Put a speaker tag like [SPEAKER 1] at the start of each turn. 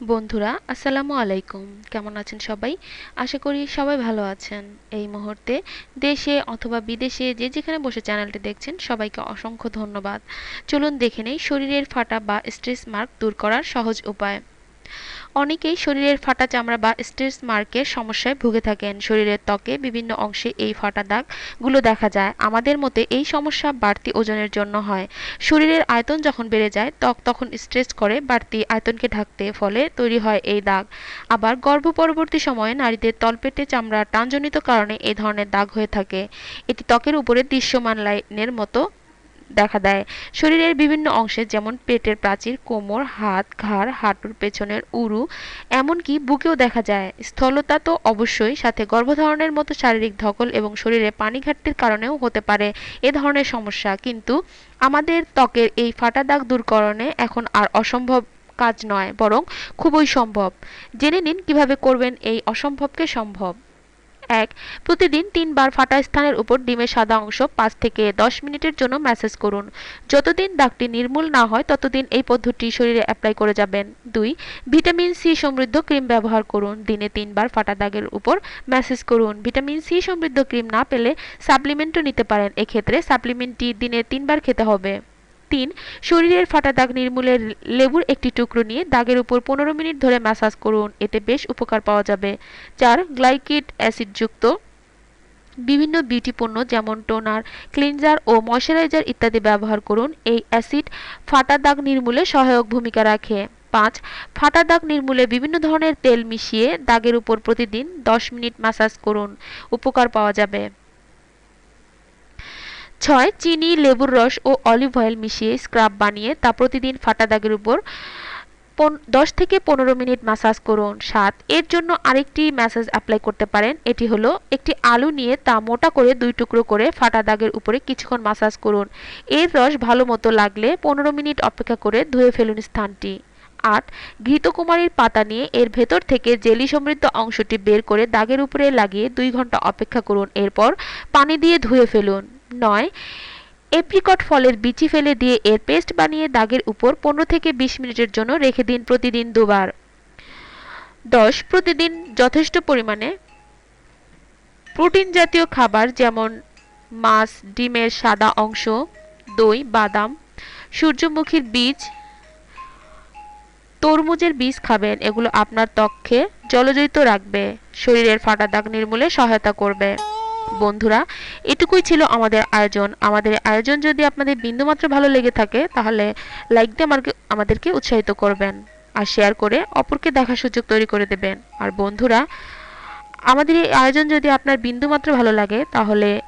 [SPEAKER 1] বন্ধুরা, আসসালামু আলাইকুম। কেমন আছেন সবাই? আশা করি সবাই ভালো আছেন। এই মুহূর্তে দেশে অথবা বিদেশে যে যেখানে বসে চ্যানেলটি দেখছেন, সবাইকে অসংখ্য ধন্যবাদ। চলুন দেখে নেই, শরীরের ফাটা বা স্ট্রেস মার্ক দূর করার সহজ উপায়। অনেকেই শরীরের ফাটা চামড়া বা স্ট্রেস মার্কের সমস্যায় ভুগে থাকেন। শরীরের ত্বকে বিভিন্ন অংশে এই ফাটা দাগগুলো দেখা যায়। আমাদের মতে এই সমস্যা বাড়তি ওজনের জন্য হয়। শরীরের আয়তন যখন বেড়ে যায়, ত্বক তখন স্ট্রেস করে, বাড়তি আয়তনকে ঢাকতে ফলে তৈরি হয় এই দাগ। আবার গর্ভ পরবর্তী সময়ে নারীদের তলপেটে চামড়া টানজনিত কারণে এই ধরনের দাগ হয়ে থাকে। এটি ত্বকের উপরে দৃশ্যমান লাইনের মতো দেখা দেয়। শরীরের বিভিন্ন অংশে যেমন পেটের প্রাচীর, কোমর, হাত, ঘাড়, হাঁটুর পেছনের উরু, এমনকি বুকেও দেখা যায়। স্থলতা তো অবশ্যই, সাথে গর্ভধারণের মতো শারীরিক ধকল এবং শরীরে পানি ঘাটতির কারণেও হতে পারে এ ধরনের সমস্যা। কিন্তু আমাদের ত্বকের এই ফাটা দাগ দূরকরণে এখন আর অসম্ভব কাজ নয়, বরং খুবই সম্ভব। জেনে নিন কীভাবে করবেন এই অসম্ভবকে সম্ভব। এক। প্রতিদিন তিনবার ফাটা স্থানের উপর ডিমের সাদা অংশ পাঁচ থেকে দশ মিনিটের জন্য ম্যাসেজ করুন। যতদিন দাগটি নির্মূল না হয়, ততদিন এই পদ্ধতি শরীরে অ্যাপ্লাই করে যাবেন। দুই, ভিটামিন সি সমৃদ্ধ ক্রিম ব্যবহার করুন। দিনে তিনবার ফাটা দাগের উপর ম্যাসেজ করুন। ভিটামিন সি সমৃদ্ধ ক্রিম না পেলে সাপ্লিমেন্টও নিতে পারেন। এক্ষেত্রে সাপ্লিমেন্টটি দিনে তিনবার খেতে হবে। তিন, শরীরের ফাটা দাগ নির্মূলের লেবুর একটি টুকরো নিয়ে দাগের উপর পনেরো মিনিট ধরে ম্যাসাজ করুন, এতে বেশ উপকার পাওয়া যাবে। চার গ্লাইকিড অ্যাসিডযুক্ত বিভিন্ন বিউটি পণ্য যেমন টোনার ক্লিনজার ও ময়শ্চারাইজার ইত্যাদি ব্যবহার করুন, এই অ্যাসিড ফাটা দাগ নির্মূলে সহায়ক ভূমিকা রাখে। পাঁচ, ফাটা দাগ নির্মূলে বিভিন্ন ধরনের তেল মিশিয়ে দাগের উপর প্রতিদিন দশ মিনিট ম্যাসাজ করুন, উপকার পাওয়া যাবে। ছয় চিনি, লেবুর রস ও অলিভ অয়েল মিশিয়ে স্ক্রাব বানিয়ে তা প্রতিদিন ফাটা দাগের উপর দশ থেকে পনেরো মিনিট ম্যাসাজ করুন। সাত, এর জন্য আরেকটি ম্যাসাজ অ্যাপ্লাই করতে পারেন। এটি হলো একটি আলু নিয়ে তা মোটা করে দুই টুকরো করে ফাটা দাগের উপরে কিছুক্ষণ ম্যাসাজ করুন। এর রস ভালো মতো লাগলে পনেরো মিনিট অপেক্ষা করে ধুয়ে ফেলুন স্থানটি। আট, ঘৃতকুমারীর পাতা নিয়ে এর ভেতর থেকে জেলি সমৃদ্ধ অংশটি বের করে দাগের উপরে লাগিয়ে দুই ঘণ্টা অপেক্ষা করুন। এরপর পানি দিয়ে ধুয়ে ফেলুন। নয়, এপ্রিকট ফলের বিচি ফেলে দিয়ে এর পেস্ট বানিয়ে দাগের উপর পনেরো থেকে বিশ মিনিটের জন্য রেখে দিন প্রতিদিন দুবার। দশ, প্রতিদিন যথেষ্ট পরিমাণে প্রোটিন জাতীয় খাবার যেমন মাছ, ডিমের সাদা অংশ, দই, বাদাম, সূর্যমুখীর বীজ, তরমুজের বীজ খাবেন, এগুলো আপনার ত্বককে জলজয়িত রাখবে, শরীরের ফাটা দাগ নির্মূলে সহায়তা করবে। বন্ধুরা, এটুকুই ছিল আমাদের আয়োজন। আমাদের আয়োজন যদি আপনাদের বিন্দুমাত্র ভালো লেগে থাকে, তাহলে লাইক দিয়ে আমাকে আমাদেরকে উৎসাহিত করবেন আর শেয়ার করে অপরকে দেখার সুযোগ তৈরি করে দেবেন। আর বন্ধুরা, আমাদের এই আয়োজন যদি আপনার বিন্দুমাত্র ভালো লাগে, তাহলে